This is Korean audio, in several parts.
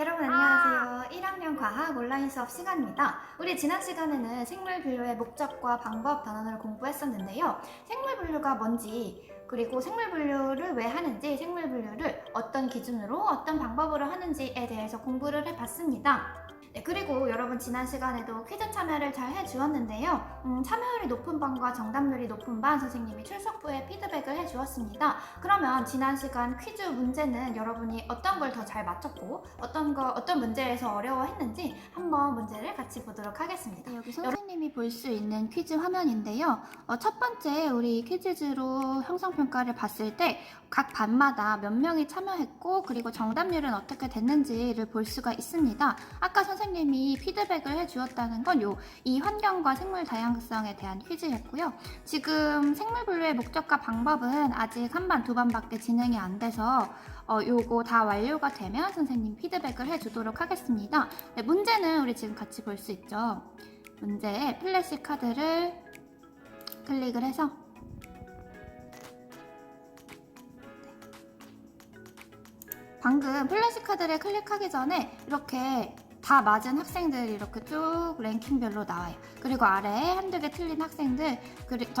여러분 안녕하세요. 1학년 과학 온라인 수업 시간입니다. 우리 지난 시간에는 생물 분류의 목적과 방법 단원을 공부했었는데요. 생물 분류가 뭔지 그리고 생물 분류를 왜 하는지 생물 분류를 어떤 기준으로 어떤 방법으로 하는지에 대해서 공부를 해봤습니다. 네, 그리고 여러분 지난 시간에도 퀴즈 참여를 잘 해주었는데요. 음, 참여율이 높은 반과 정답률이 높은 반 선생님이 출석부에 피드백을 해주었습니다. 그러면 지난 시간 퀴즈 문제는 여러분이 어떤 걸 더 잘 맞췄고 어떤 거 어떤 문제에서 어려워했는지 한번 문제를 같이 보도록 하겠습니다. 네, 여기 선생님이 볼 수 있는 퀴즈 화면인데요. 어, 첫 번째 우리 퀴즈즈로 형성 평가를 봤을 때 각 반마다 몇 명이 참여했고 그리고 정답률은 어떻게 됐는지를 볼 수가 있습니다. 아까 선생님이 피드백을 해주었다는 건 요 이 환경과 생물 다양성 에 대한 퀴즈였고요. 지금 생물 분류의 목적과 방법은 아직 한 반, 두 반밖에 진행이 안 돼서 어, 요거 다 완료가 되면 선생님 피드백을 해주도록 하겠습니다. 네, 문제는 우리 지금 같이 볼 수 있죠. 문제에 플래시 카드를 클릭을 해서 방금 플래시 카드를 클릭하기 전에 이렇게 다 맞은 학생들이 이렇게 쭉 랭킹별로 나와요. 그리고 아래에 한두 개 틀린 학생들,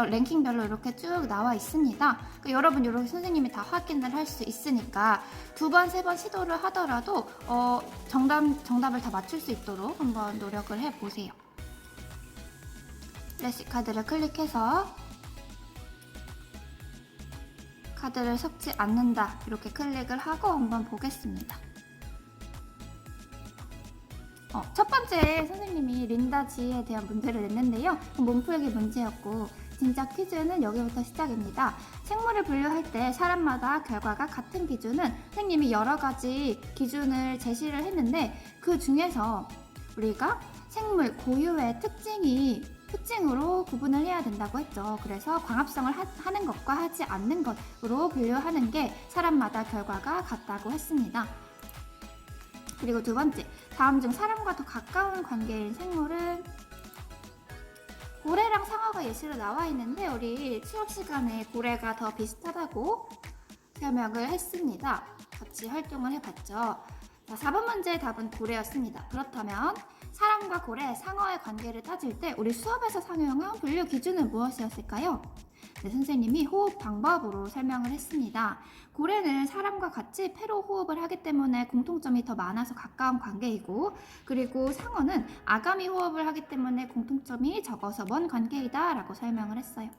랭킹별로 이렇게 쭉 나와 있습니다. 그 여러분, 이렇게 선생님이 다 확인을 할 수 있으니까 두 번, 세 번 시도를 하더라도 어, 정답, 정답을 다 맞출 수 있도록 한번 노력을 해보세요. 플래시 카드를 클릭해서 카드를 섞지 않는다 이렇게 클릭을 하고 한번 보겠습니다. 어, 첫 번째 선생님이 린다 지에 대한 문제를 냈는데요. 몸풀기 문제였고 진짜 퀴즈는 여기부터 시작입니다. 생물을 분류할 때 사람마다 결과가 같은 기준은 선생님이 여러 가지 기준을 제시를 했는데 그 중에서 우리가 생물 고유의 특징이 특징으로 구분을 해야 된다고 했죠. 그래서 광합성을 하, 는 것과 하지 않는 것으로 분류하는 게 사람마다 결과가 같다고 했습니다. 그리고 두 번째, 다음 중 사람과 더 가까운 관계인 생물은 고래랑 상어가 예시로 나와 있는데 우리 수업 시간에 고래가 더 비슷하다고 설명을 했습니다. 같이 활동을 해봤죠. 자, 4번 문제의 답은 고래였습니다. 그렇다면 사람과 고래, 상어의 관계를 따질 때 우리 수업에서 사용한 분류 기준은 무엇이었을까요? 네, 선생님이 호흡 방법으로 설명을 했습니다. 고래는 사람과 같이 폐로 호흡을 하기 때문에 공통점이 더 많아서 가까운 관계이고, 그리고 상어는 아가미 호흡을 하기 때문에 공통점이 적어서 먼 관계이다 라고 설명을 했어요.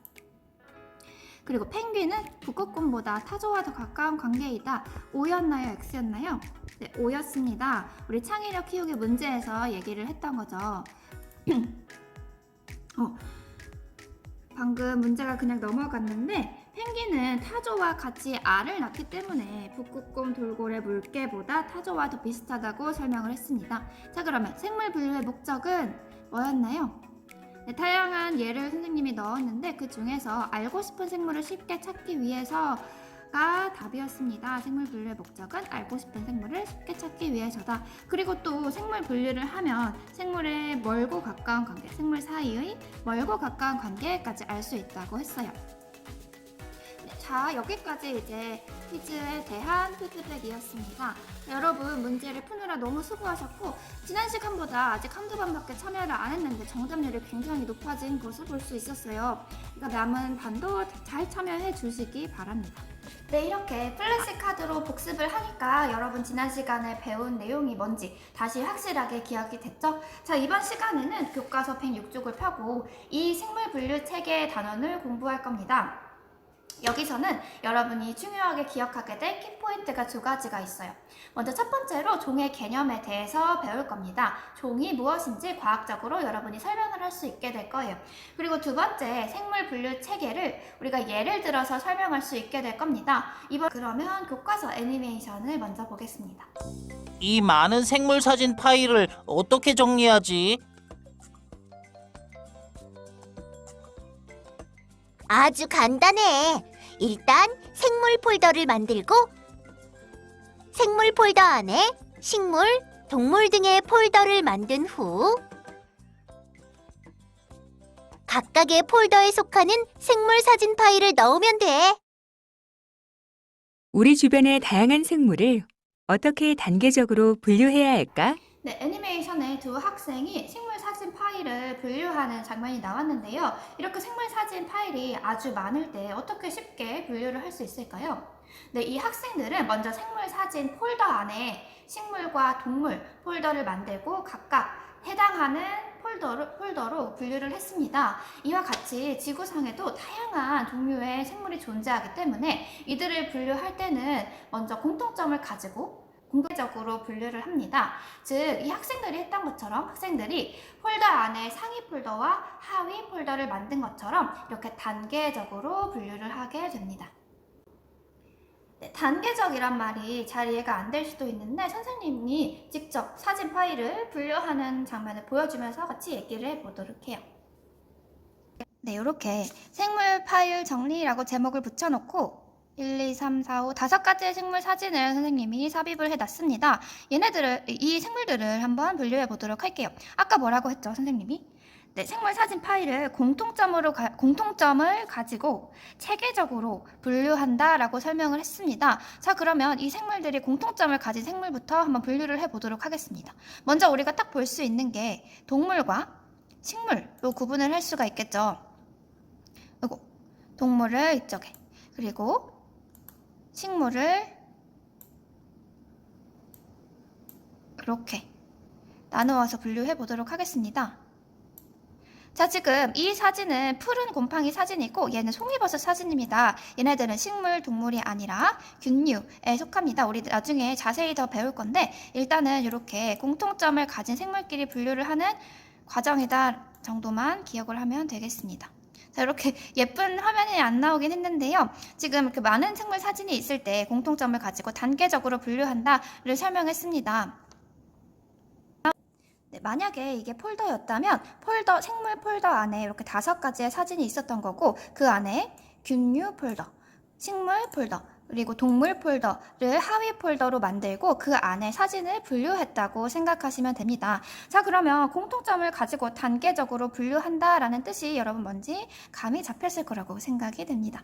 그리고 펭귄은 북극곰보다 타조와 더 가까운 관계이다. O였나요? X였나요? 네, O였습니다. 우리 창의력 키우기 문제에서 얘기를 했던 거죠. 어, 방금 문제가 그냥 넘어갔는데 펭귄은 타조와 같이 알을 낳기 때문에 북극곰, 돌고래, 물개보다 타조와 더 비슷하다고 설명을 했습니다. 자 그러면 생물 분류의 목적은 뭐였나요? 네, 다양한 예를 선생님이 넣었는데 그 중에서 알고 싶은 생물을 쉽게 찾기 위해서 가 답이었습니다. 생물 분류의 목적은 알고 싶은 생물을 쉽게 찾기 위해서다. 그리고 또 생물 분류를 하면 생물의 멀고 가까운 관계, 생물 사이의 멀고 가까운 관계까지 알 수 있다고 했어요. 네, 자, 여기까지 이제 퀴즈에 대한 피드백이었습니다. 여러분 문제를 푸느라 너무 수고하셨고 지난 시간보다 아직 한두 번밖에 참여를 안 했는데 정답률이 굉장히 높아진 것을 볼 수 있었어요. 그러니까 남은 반도 잘 참여해 주시기 바랍니다. 네, 이렇게 플래시 카드로 복습을 하니까 여러분 지난 시간에 배운 내용이 뭔지 다시 확실하게 기억이 됐죠? 자, 이번 시간에는 교과서 106쪽을 펴고 이 생물 분류 체계의 단원을 공부할 겁니다. 여기서는 여러분이 중요하게 기억하게 될 키포인트가 두 가지가 있어요. 먼저 첫 번째로 종의 개념에 대해서 배울 겁니다. 종이 무엇인지 과학적으로 여러분이 설명을 할 수 있게 될 거예요. 그리고 두 번째 생물 분류 체계를 우리가 예를 들어서 설명할 수 있게 될 겁니다. 이번 그러면 교과서 애니메이션을 먼저 보겠습니다. 이 많은 생물 사진 파일을 어떻게 정리하지? 아주 간단해. 일단 생물 폴더를 만들고 생물 폴더 안에 식물, 동물 등의 폴더를 만든 후 각각의 폴더에 속하는 생물 사진 파일을 넣으면 돼. 우리 주변의 다양한 생물을 어떻게 단계적으로 분류해야 할까? 네, 애니메이션에 두 학생이 생물 사진 파일을 분류하는 장면이 나왔는데요. 이렇게 생물 사진 파일이 아주 많을 때 어떻게 쉽게 분류를 할 수 있을까요? 네, 이 학생들은 먼저 생물 사진 폴더 안에 식물과 동물 폴더를 만들고 각각 해당하는 폴더로, 폴더로 분류를 했습니다. 이와 같이 지구상에도 다양한 종류의 생물이 존재하기 때문에 이들을 분류할 때는 먼저 공통점을 가지고 공개적으로 분류를 합니다. 즉, 이 학생들이 했던 것처럼 학생들이 폴더 안에 상위 폴더와 하위 폴더를 만든 것처럼 이렇게 단계적으로 분류를 하게 됩니다. 네, 단계적이란 말이 잘 이해가 안 될 수도 있는데 선생님이 직접 사진 파일을 분류하는 장면을 보여주면서 같이 얘기를 해보도록 해요. 네, 이렇게 생물 파일 정리라고 제목을 붙여놓고 1, 2, 3, 4, 5 다섯 가지의 생물 사진을 선생님이 삽입을 해놨습니다. 얘네들을 이 생물들을 한번 분류해 보도록 할게요. 아까 뭐라고 했죠, 선생님이? 네, 생물 사진 파일을 공통점으로 가- 공통점을 가지고 체계적으로 분류한다라고 설명을 했습니다. 자, 그러면 이 생물들이 공통점을 가진 생물부터 한번 분류를 해 보도록 하겠습니다. 먼저 우리가 딱 볼 수 있는 게 동물과 식물로 구분을 할 수가 있겠죠. 그리고 동물을 이쪽에 그리고 식물을 이렇게 나누어서 분류해 보도록 하겠습니다. 자, 지금 이 사진은 푸른 곰팡이 사진이고 얘는 송이버섯 사진입니다. 얘네들은 식물, 동물이 아니라 균류에 속합니다. 우리 나중에 자세히 더 배울 건데 일단은 이렇게 공통점을 가진 생물끼리 분류를 하는 과정이다 정도만 기억을 하면 되겠습니다. 자, 이렇게 예쁜 화면이 안 나오긴 했는데요. 지금 이렇게 많은 생물 사진이 있을 때 공통점을 가지고 단계적으로 분류한다를 설명했습니다. 네, 만약에 이게 폴더였다면 폴더 생물 폴더 안에 이렇게 다섯 가지의 사진이 있었던 거고 그 안에 균류 폴더, 식물 폴더, 그리고 동물 폴더를 하위 폴더로 만들고 그 안에 사진을 분류했다고 생각하시면 됩니다. 자, 그러면 공통점을 가지고 단계적으로 분류한다라는 뜻이 여러분 뭔지 감이 잡혔을 거라고 생각이 됩니다.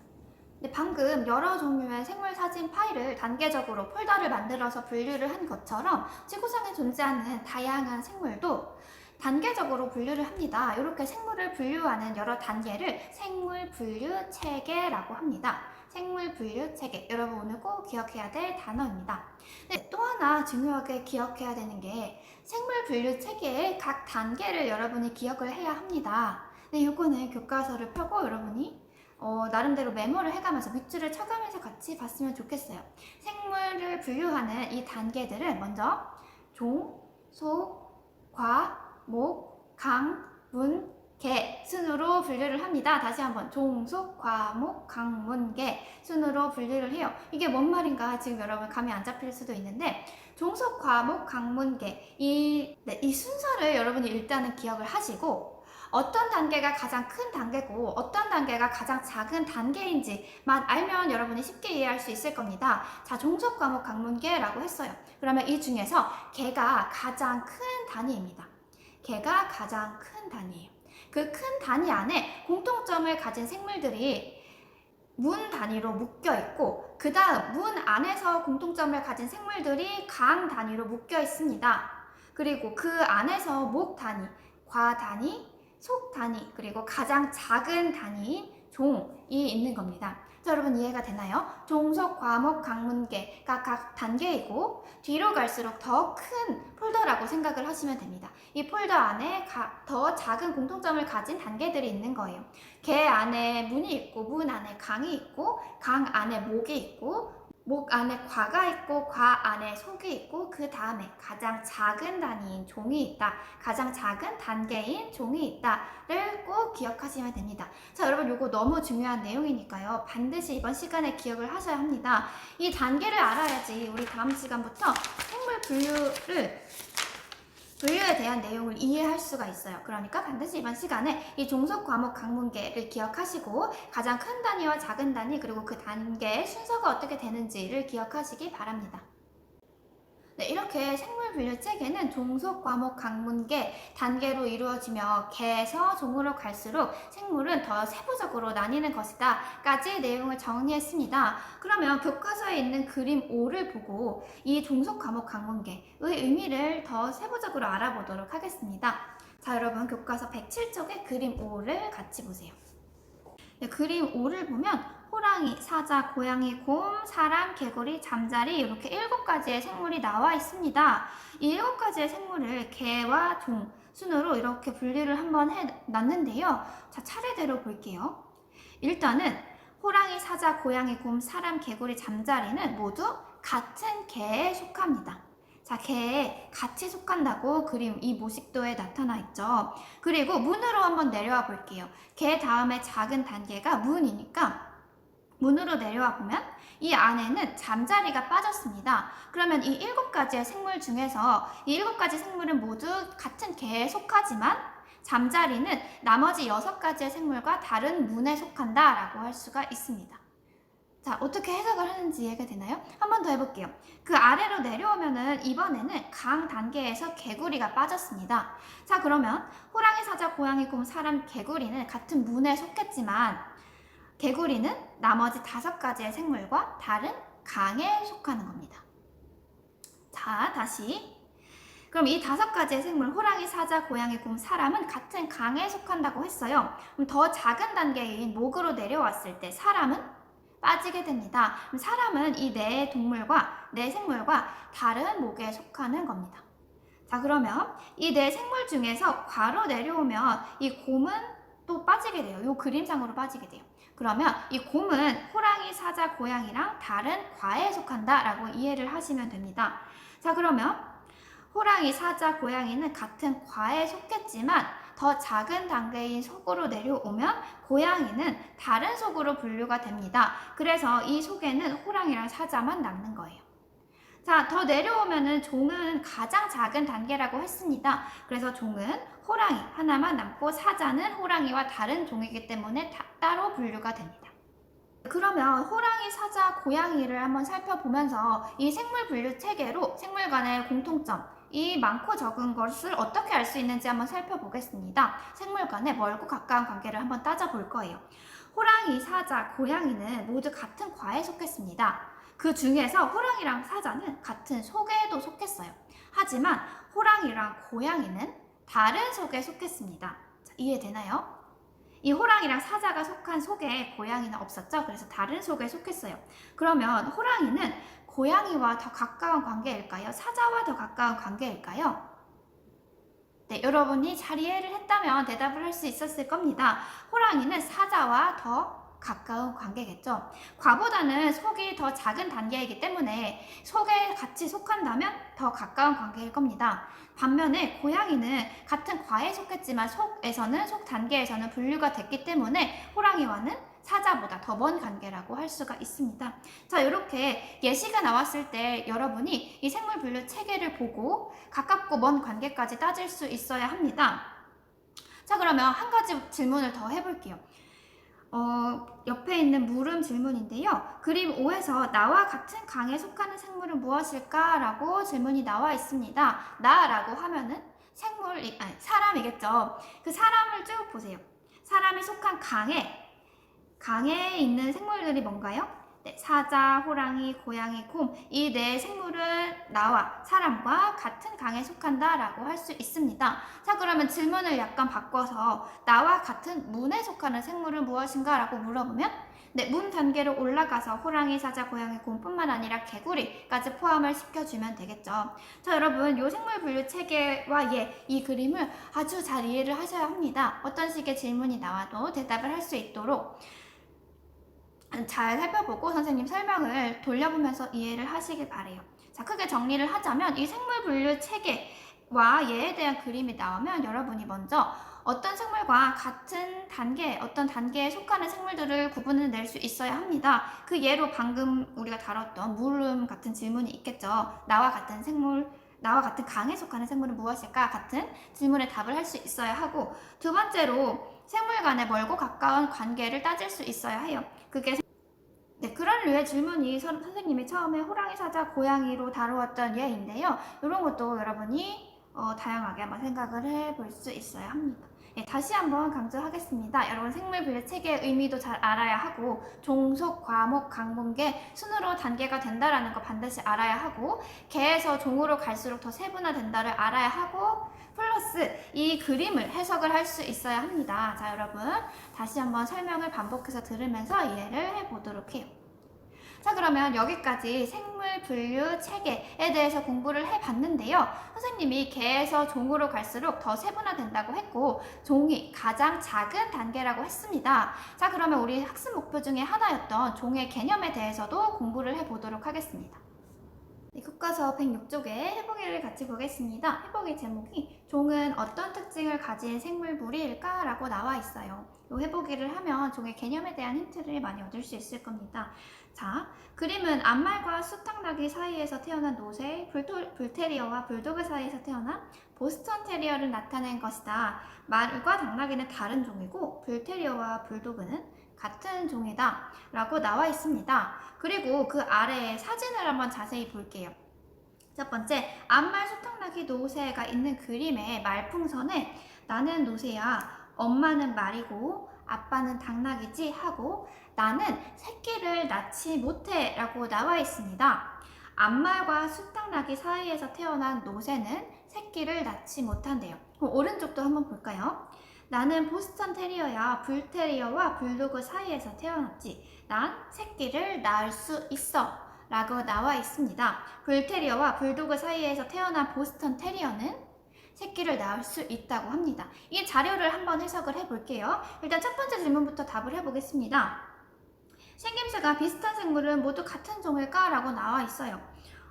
네, 방금 여러 종류의 생물 사진 파일을 단계적으로 폴더를 만들어서 분류를 한 것처럼 지구상에 존재하는 다양한 생물도 단계적으로 분류를 합니다. 이렇게 생물을 분류하는 여러 단계를 생물 분류 체계라고 합니다. 생물 분류 체계. 여러분 오늘 꼭 기억해야 될 단어입니다. 네, 또 하나 중요하게 기억해야 되는 게 생물 분류 체계의 각 단계를 여러분이 기억을 해야 합니다. 네, 이거는 교과서를 펴고 여러분이 어, 나름대로 메모를 해가면서 밑줄을 쳐가면서 같이 봤으면 좋겠어요. 생물을 분류하는 이 단계들은 먼저 종, 소, 과, 목, 강, 문, 개 순으로 분류를 합니다. 다시 한번 종속, 과목, 강문, 개 순으로 분류를 해요. 이게 뭔 말인가 지금 여러분 감이 안 잡힐 수도 있는데 종속, 과목, 강문, 개 이, 네, 이 순서를 여러분이 일단은 기억을 하시고 어떤 단계가 가장 큰 단계고 어떤 단계가 가장 작은 단계인지만 알면 여러분이 쉽게 이해할 수 있을 겁니다. 자, 종속 과목 강문계라고 했어요. 그러면 이 중에서 개가 가장 큰 단위입니다. 개가 가장 큰 단위예요. 그 큰 단위 안에 공통점을 가진 생물들이 문 단위로 묶여 있고 그 다음 문 안에서 공통점을 가진 생물들이 강 단위로 묶여 있습니다. 그리고 그 안에서 목 단위, 과 단위, 속 단위 그리고 가장 작은 단위인 종이 있는 겁니다. 자, 여러분 이해가 되나요? 종속, 과목, 강문계가 각 단계이고 뒤로 갈수록 더 큰 폴더라고 생각을 하시면 됩니다. 이 폴더 안에 가- 더 작은 공통점을 가진 단계들이 있는 거예요. 개 안에 문이 있고 문 안에 강이 있고 강 안에 목이 있고 목 안에 과가 있고 과 안에 속이 있고 그 다음에 가장 작은 단위인 종이 있다. 가장 작은 단계인 종이 있다를 꼭 기억하시면 됩니다. 자, 여러분 요거 너무 중요한 내용이니까요. 반드시 이번 시간에 기억을 하셔야 합니다. 이 단계를 알아야지 우리 다음 시간부터 생물 분류를 분류에 대한 내용을 이해할 수가 있어요. 그러니까 반드시 이번 시간에 이 종속 과목 강문계를 기억하시고 가장 큰 단위와 작은 단위 그리고 그 단계의 순서가 어떻게 되는지를 기억하시기 바랍니다. 네, 이렇게 생물 분류 체계는 종속, 과목, 강문계 단계로 이루어지며 개에서 종으로 갈수록 생물은 더 세부적으로 나뉘는 것이다 까지 내용을 정리했습니다. 그러면 교과서에 있는 그림 5를 보고 이 종속, 과목, 강문계의 의미를 더 세부적으로 알아보도록 하겠습니다. 자, 여러분 교과서 107쪽의 그림 5를 같이 보세요. 네, 그림 5를 보면 호랑이, 사자, 고양이, 곰, 사람, 개구리, 잠자리 이렇게 일곱 가지의 생물이 나와 있습니다. 이 일곱 가지의 생물을 개와 종 순으로 이렇게 분리를 한번 해 놨는데요. 자, 차례대로 볼게요. 일단은 호랑이, 사자, 고양이, 곰, 사람, 개구리, 잠자리는 모두 같은 개에 속합니다. 자, 개에 같이 속한다고 그림 이 모식도에 나타나 있죠. 그리고 문으로 한번 내려와 볼게요. 개 다음에 작은 단계가 문이니까 문으로 내려와 보면 이 안에는 잠자리가 빠졌습니다. 그러면 이 일곱 가지의 생물 중에서 이 일곱 가지 생물은 모두 같은 개에 속하지만 잠자리는 나머지 여섯 가지의 생물과 다른 문에 속한다라고 할 수가 있습니다. 자, 어떻게 해석을 하는지 이해가 되나요? 한 번 더 해볼게요. 그 아래로 내려오면은 이번에는 강 단계에서 개구리가 빠졌습니다. 자, 그러면 호랑이, 사자, 고양이, 곰, 사람, 개구리는 같은 문에 속했지만 개구리는 나머지 다섯 가지의 생물과 다른 강에 속하는 겁니다. 자, 다시. 그럼 이 다섯 가지의 생물, 호랑이, 사자, 고양이, 곰, 사람은 같은 강에 속한다고 했어요. 그럼 더 작은 단계인 목으로 내려왔을 때 사람은 빠지게 됩니다. 그럼 사람은 이 네 동물과 네 생물과 다른 목에 속하는 겁니다. 자, 그러면 이 네 생물 중에서 괄호 내려오면 이 곰은 또 빠지게 돼요. 이 그림상으로 빠지게 돼요. 그러면 이 곰은 호랑이, 사자, 고양이랑 다른 과에 속한다라고 이해를 하시면 됩니다. 자, 그러면 호랑이, 사자, 고양이는 같은 과에 속했지만 더 작은 단계인 속으로 내려오면 고양이는 다른 속으로 분류가 됩니다. 그래서 이 속에는 호랑이랑 사자만 남는 거예요. 자, 더 내려오면은 종은 가장 작은 단계라고 했습니다. 그래서 종은 호랑이 하나만 남고 사자는 호랑이와 다른 종이기 때문에 다- 따로 분류가 됩니다. 그러면 호랑이, 사자, 고양이를 한번 살펴보면서 이 생물 분류 체계로 생물 간의 공통점, 이 많고 적은 것을 어떻게 알 수 있는지 한번 살펴보겠습니다. 생물 간의 멀고 가까운 관계를 한번 따져볼 거예요. 호랑이, 사자, 고양이는 모두 같은 과에 속했습니다. 그 중에서 호랑이랑 사자는 같은 속에도 속했어요. 하지만 호랑이랑 고양이는 다른 속에 속했습니다. 자, 이해되나요? 이 호랑이랑 사자가 속한 속에 고양이는 없었죠? 그래서 다른 속에 속했어요. 그러면 호랑이는 고양이와 더 가까운 관계일까요? 사자와 더 가까운 관계일까요? 네, 여러분이 잘 이해를 했다면 대답을 할 수 있었을 겁니다. 호랑이는 사자와 더 가까운 관계겠죠. 과보다는 속이 더 작은 단계이기 때문에 속에 같이 속한다면 더 가까운 관계일 겁니다. 반면에 고양이는 같은 과에 속했지만 속에서는 속 단계에서는 분류가 됐기 때문에 호랑이와는 사자보다 더 먼 관계라고 할 수가 있습니다. 자, 이렇게 예시가 나왔을 때 여러분이 이 생물 분류 체계를 보고 가깝고 먼 관계까지 따질 수 있어야 합니다. 자, 그러면 한 가지 질문을 더 해볼게요. 어, 옆에 있는 물음 질문인데요. 그림 5에서 나와 같은 강에 속하는 생물은 무엇일까? 라고 질문이 나와 있습니다. 나 라고 하면은 생물이, 아니, 사람이겠죠. 그 사람을 쭉 보세요. 사람이 속한 강에, 강에 있는 생물들이 뭔가요? 네, 사자, 호랑이, 고양이, 곰. 이 네 생물은 나와 사람과 같은 강에 속한다라고 할 수 있습니다. 자, 그러면 질문을 약간 바꿔서 나와 같은 문에 속하는 생물은 무엇인가? 라고 물어보면 네, 문 단계로 올라가서 호랑이, 사자, 고양이, 곰뿐만 아니라 개구리까지 포함을 시켜주면 되겠죠. 자, 여러분, 요 생물 분류 체계와 예, 이 그림을 아주 잘 이해를 하셔야 합니다. 어떤 식의 질문이 나와도 대답을 할 수 있도록 잘 살펴보고 선생님 설명을 돌려보면서 이해를 하시길 바래요. 자, 크게 정리를 하자면 이 생물 분류 체계와 얘에 대한 그림이 나오면 여러분이 먼저 어떤 생물과 같은 단계, 어떤 단계에 속하는 생물들을 구분을 낼 수 있어야 합니다. 그 예로 방금 우리가 다뤘던 물음 같은 질문이 있겠죠. 나와 같은 생물, 나와 같은 강에 속하는 생물은 무엇일까? 같은 질문에 답을 할 수 있어야 하고 두 번째로 생물 간의 멀고 가까운 관계를 따질 수 있어야 해요. 그게 네, 그런 류의 질문이 선, 선생님이 처음에 호랑이 사자 고양이로 다루었던 예인데요. 이런 것도 여러분이 어, 다양하게 한번 생각을 해볼 수 있어야 합니다. 예, 다시 한번 강조하겠습니다. 여러분 생물 분류 체계의 의미도 잘 알아야 하고 종속, 과목, 강분계 순으로 단계가 된다라는 거 반드시 알아야 하고 개에서 종으로 갈수록 더 세분화된다를 알아야 하고 플러스 이 그림을 해석을 할 수 있어야 합니다. 자 여러분 다시 한번 설명을 반복해서 들으면서 이해를 해보도록 해요. 자 그러면 여기까지 생물 분류 체계에 대해서 공부를 해봤는데요. 선생님이 개에서 종으로 갈수록 더 세분화된다고 했고 종이 가장 작은 단계라고 했습니다. 자 그러면 우리 학습 목표 중에 하나였던 종의 개념에 대해서도 공부를 해보도록 하겠습니다. 네, 교과서 106쪽에 해보기를 같이 보겠습니다. 해보기 제목이 종은 어떤 특징을 가진 생물 무리일까? 라고 나와 있어요. 이 해보기를 하면 종의 개념에 대한 힌트를 많이 얻을 수 있을 겁니다. 자, 그림은 암말과 수탉나기 사이에서 태어난 노새, 불토, 불테리어와 불도그 사이에서 태어난 보스턴 테리어를 나타낸 것이다. 말과 당나귀는 다른 종이고 불테리어와 불도그는 같은 종이다. 라고 나와 있습니다. 그리고 그 아래에 사진을 한번 자세히 볼게요. 첫 번째, 암말 수탉나기 노새가 있는 그림의 말풍선에 나는 노새야, 엄마는 말이고 아빠는 당나귀지 하고 나는 새끼를 낳지 못해 라고 나와 있습니다. 암말과 수탉나기 사이에서 태어난 노새는 새끼를 낳지 못한대요. 오른쪽도 한번 볼까요? 나는 보스턴 테리어야 불테리어와 불도그 사이에서 태어났지. 난 새끼를 낳을 수 있어. 라고 나와 있습니다. 불테리어와 불도그 사이에서 태어난 보스턴 테리어는 새끼를 낳을 수 있다고 합니다. 이 자료를 한번 해석을 해볼게요. 일단 첫 번째 질문부터 답을 해보겠습니다. 생김새가 비슷한 생물은 모두 같은 종일까? 라고 나와 있어요.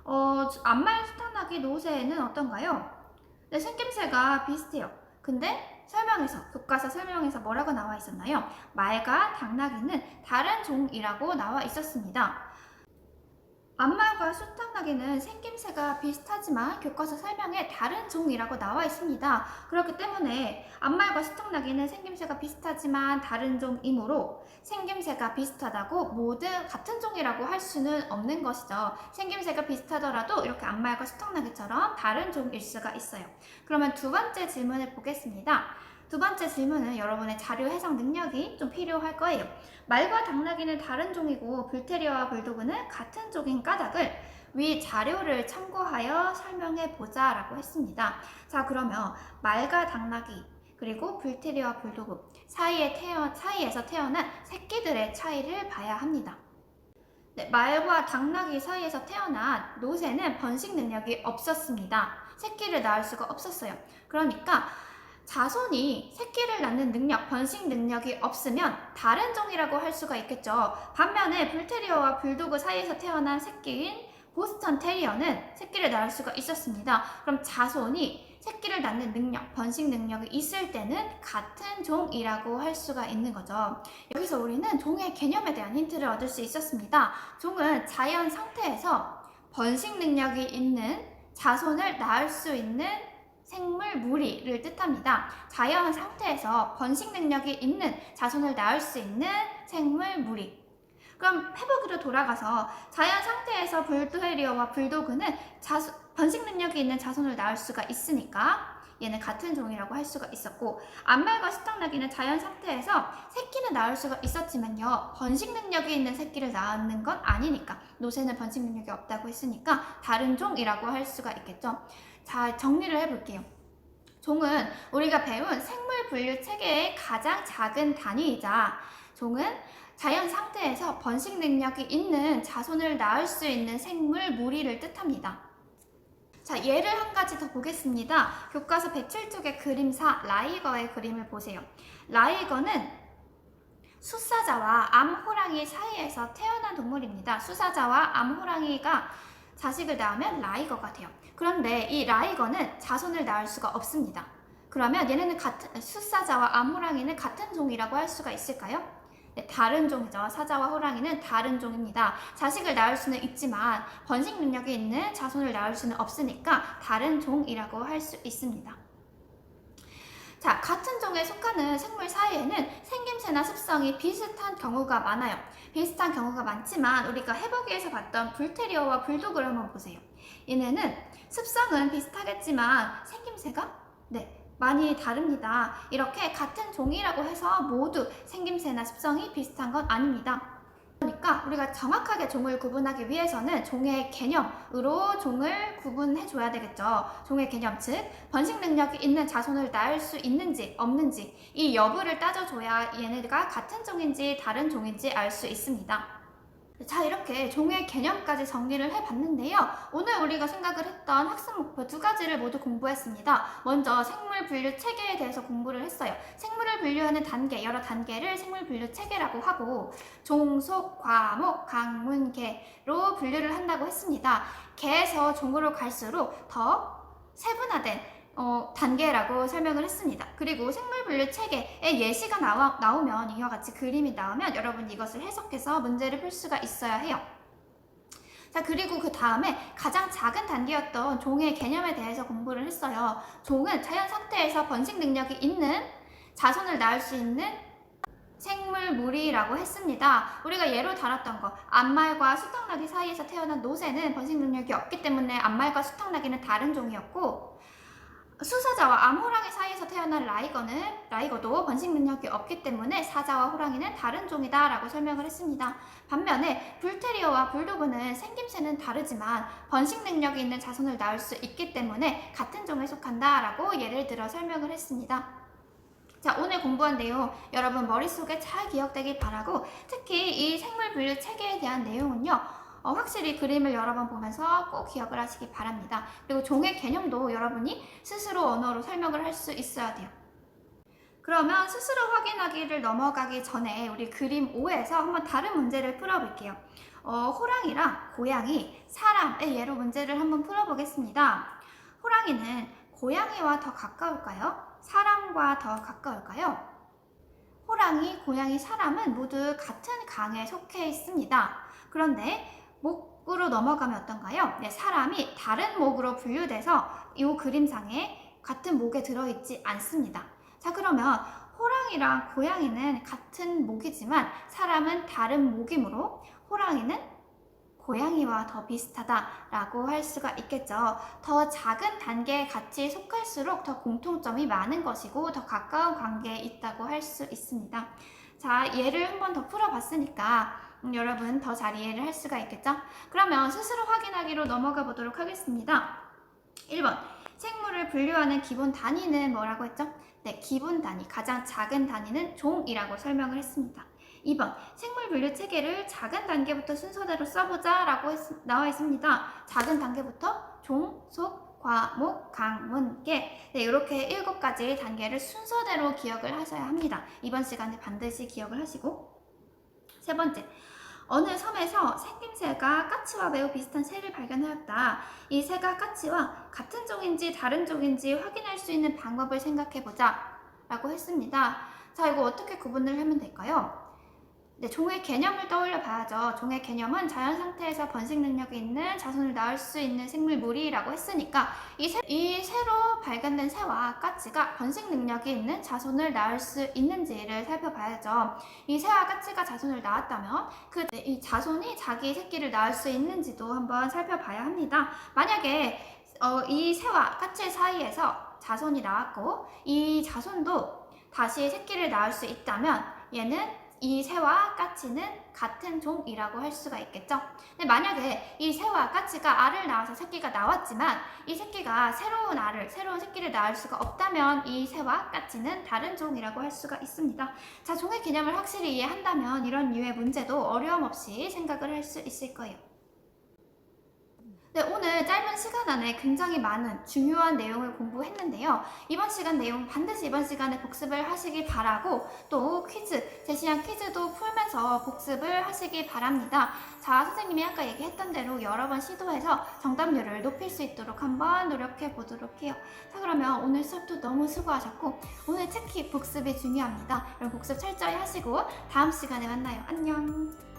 어, 암말 수탉나기 노새는 어떤가요? 네, 생김새가 비슷해요. 근데 설명에서, 교과서 설명에서 뭐라고 나와 있었나요? 말과 당나귀는 다른 종이라고 나와 있었습니다. 암말과 수탉나귀는 생김새가 비슷하지만 교과서 설명에 다른 종이라고 나와 있습니다. 그렇기 때문에 암말과 수탉나귀는 생김새가 비슷하지만 다른 종이므로 생김새가 비슷하다고 모두 같은 종이라고 할 수는 없는 것이죠. 생김새가 비슷하더라도 이렇게 암말과 수탉나귀처럼 다른 종일 수가 있어요. 그러면 두 번째 질문을 보겠습니다. 두 번째 질문은 여러분의 자료 해석 능력이 좀 필요할 거예요. 말과 당나귀는 다른 종이고 불테리어와 불도그는 같은 종인 까닭을 위 자료를 참고하여 설명해 보자 라고 했습니다. 자, 그러면 말과 당나귀 그리고 불테리어와 불도그 사이에 태어, 사이에서 태어난 새끼들의 차이를 봐야 합니다. 네, 말과 당나귀 사이에서 태어난 노새는 번식 능력이 없었습니다. 새끼를 낳을 수가 없었어요. 그러니까 자손이 새끼를 낳는 능력, 번식 능력이 없으면 다른 종이라고 할 수가 있겠죠. 반면에 불테리어와 불도그 사이에서 태어난 새끼인 보스턴 테리어는 새끼를 낳을 수가 있었습니다. 그럼 자손이 새끼를 낳는 능력, 번식 능력이 있을 때는 같은 종이라고 할 수가 있는 거죠. 여기서 우리는 종의 개념에 대한 힌트를 얻을 수 있었습니다. 종은 자연 상태에서 번식 능력이 있는 자손을 낳을 수 있는 생물 무리를 뜻합니다. 자연 상태에서 번식 능력이 있는 자손을 낳을 수 있는 생물 무리. 그럼 회복으로 돌아가서 자연 상태에서 불테리어와 불도그는 자수, 번식 능력이 있는 자손을 낳을 수가 있으니까 얘는 같은 종이라고 할 수가 있었고 암말과 수탉나기는 자연 상태에서 새끼는 낳을 수가 있었지만요 번식 능력이 있는 새끼를 낳는 건 아니니까 노새는 번식 능력이 없다고 했으니까 다른 종이라고 할 수가 있겠죠 자 정리를 해볼게요 종은 우리가 배운 생물 분류 체계의 가장 작은 단위이자 종은 자연 상태에서 번식 능력이 있는 자손을 낳을 수 있는 생물 무리를 뜻합니다. 자, 예를 한 가지 더 보겠습니다. 교과서 107쪽의 그림사 라이거의 그림을 보세요. 라이거는 수사자와 암호랑이 사이에서 태어난 동물입니다. 수사자와 암호랑이가 자식을 낳으면 라이거가 돼요. 그런데 이 라이거는 자손을 낳을 수가 없습니다. 그러면 얘네는 같은 수사자와 암호랑이는 같은 종이라고 할 수가 있을까요? 네, 다른 종이죠. 사자와 호랑이는 다른 종입니다. 자식을 낳을 수는 있지만 번식 능력이 있는 자손을 낳을 수는 없으니까 다른 종이라고 할 수 있습니다. 자, 같은 종에 속하는 생물 사이에는 생김새나 습성이 비슷한 경우가 많아요. 비슷한 경우가 많지만 우리가 해보기에서 봤던 불테리어와 불독을 한번 보세요. 얘네는 습성은 비슷하겠지만 생김새가 네, 많이 다릅니다. 이렇게 같은 종이라고 해서 모두 생김새나 습성이 비슷한 건 아닙니다. 그러니까 우리가 정확하게 종을 구분하기 위해서는 종의 개념으로 종을 구분해 줘야 되겠죠. 종의 개념, 즉 번식 능력이 있는 자손을 낳을 수 있는지 없는지 이 여부를 따져줘야 얘네가 같은 종인지 다른 종인지 알 수 있습니다. 자 이렇게 종의 개념까지 정리를 해봤는데요. 오늘 우리가 생각을 했던 학습 목표 두 가지를 모두 공부했습니다. 먼저 생물 분류 체계에 대해서 공부를 했어요. 생물을 분류하는 단계, 여러 단계를 생물 분류 체계라고 하고 종 속, 과목, 강문, 개로 분류를 한다고 했습니다. 개에서 종으로 갈수록 더 세분화된 어, 단계라고 설명을 했습니다. 그리고 생물 분류 체계에 예시가 나와, 나오면 이와 같이 그림이 나오면 여러분 이것을 해석해서 문제를 풀 수가 있어야 해요. 자, 그리고 그 다음에 가장 작은 단계였던 종의 개념에 대해서 공부를 했어요. 종은 자연 상태에서 번식 능력이 있는 자손을 낳을 수 있는 생물물이라고 했습니다. 우리가 예로 다뤘던 거, 암말과 수탉나기 사이에서 태어난 노새는 번식 능력이 없기 때문에 암말과 수탉나기는 다른 종이었고, 수사자와 암호랑이 사이에서 태어난 라이거는 라이거도 번식 능력이 없기 때문에 사자와 호랑이는 다른 종이다라고 설명을 했습니다. 반면에 불테리어와 불도그는 생김새는 다르지만 번식 능력이 있는 자손을 낳을 수 있기 때문에 같은 종에 속한다라고 예를 들어 설명을 했습니다. 자, 오늘 공부한 내용 여러분 머릿속에 잘 기억되길 바라고 특히 이 생물 분류 체계에 대한 내용은요. 어, 확실히 그림을 여러 번 보면서 꼭 기억을 하시기 바랍니다. 그리고 종의 개념도 여러분이 스스로 언어로 설명을 할 수 있어야 돼요. 그러면 스스로 확인하기를 넘어가기 전에 우리 그림 5에서 한번 다른 문제를 풀어볼게요. 어, 호랑이랑 고양이, 사람의 예로 문제를 한번 풀어보겠습니다. 호랑이는 고양이와 더 가까울까요? 사람과 더 가까울까요? 호랑이, 고양이, 사람은 모두 같은 강에 속해 있습니다. 그런데 목으로 넘어가면 어떤가요? 네, 사람이 다른 목으로 분류돼서 이 그림상에 같은 목에 들어있지 않습니다. 자, 그러면 호랑이랑 고양이는 같은 목이지만 사람은 다른 목이므로 호랑이는 고양이와 더 비슷하다라고 할 수가 있겠죠. 더 작은 단계에 같이 속할수록 더 공통점이 많은 것이고 더 가까운 관계에 있다고 할 수 있습니다. 자, 예를 한번 더 풀어봤으니까 음, 여러분 더 잘 이해를 할 수가 있겠죠? 그러면 스스로 확인하기로 넘어가 보도록 하겠습니다. 1번 생물을 분류하는 기본 단위는 뭐라고 했죠? 네, 기본 단위, 가장 작은 단위는 종이라고 설명을 했습니다. 2번 생물 분류 체계를 작은 단계부터 순서대로 써보자 라고 했- 나와 있습니다. 작은 단계부터 종, 속, 과목, 강문, 계 네, 이렇게 일곱 가지 단계를 순서대로 기억을 하셔야 합니다. 이번 시간에 반드시 기억을 하시고 세 번째 어느 섬에서 생김새가 까치와 매우 비슷한 새를 발견하였다. 이 새가 까치와 같은 종인지 다른 종인지 확인할 수 있는 방법을 생각해 보자. 라고 했습니다. 자, 이거 어떻게 구분을 하면 될까요? 네, 종의 개념을 떠올려 봐야죠. 종의 개념은 자연 상태에서 번식 능력이 있는 자손을 낳을 수 있는 생물물이라고 했으니까 이, 새, 이 새로 발견된 새와 까치가 번식 능력이 있는 자손을 낳을 수 있는지를 살펴봐야죠. 이 새와 까치가 자손을 낳았다면 그 이 자손이 자기 새끼를 낳을 수 있는지도 한번 살펴봐야 합니다. 만약에 어, 이 새와 까치 사이에서 자손이 나왔고 이 자손도 다시 새끼를 낳을 수 있다면 얘는 이 새와 까치는 같은 종이라고 할 수가 있겠죠. 근데 만약에 이 새와 까치가 알을 낳아서 새끼가 나왔지만 이 새끼가 새로운 알을, 새로운 새끼를 낳을 수가 없다면 이 새와 까치는 다른 종이라고 할 수가 있습니다. 자, 종의 개념을 확실히 이해한다면 이런 류의 문제도 어려움 없이 생각을 할 수 있을 거예요. 네, 오늘 짧은 시간 안에 굉장히 많은 중요한 내용을 공부했는데요. 이번 시간 내용 반드시 이번 시간에 복습을 하시기 바라고 또 퀴즈, 제시한 퀴즈도 풀면서 복습을 하시기 바랍니다. 자, 선생님이 아까 얘기했던 대로 여러 번 시도해서 정답률을 높일 수 있도록 한번 노력해 보도록 해요. 자, 그러면 오늘 수업도 너무 수고하셨고 오늘 특히 복습이 중요합니다. 여러분 복습 철저히 하시고 다음 시간에 만나요. 안녕.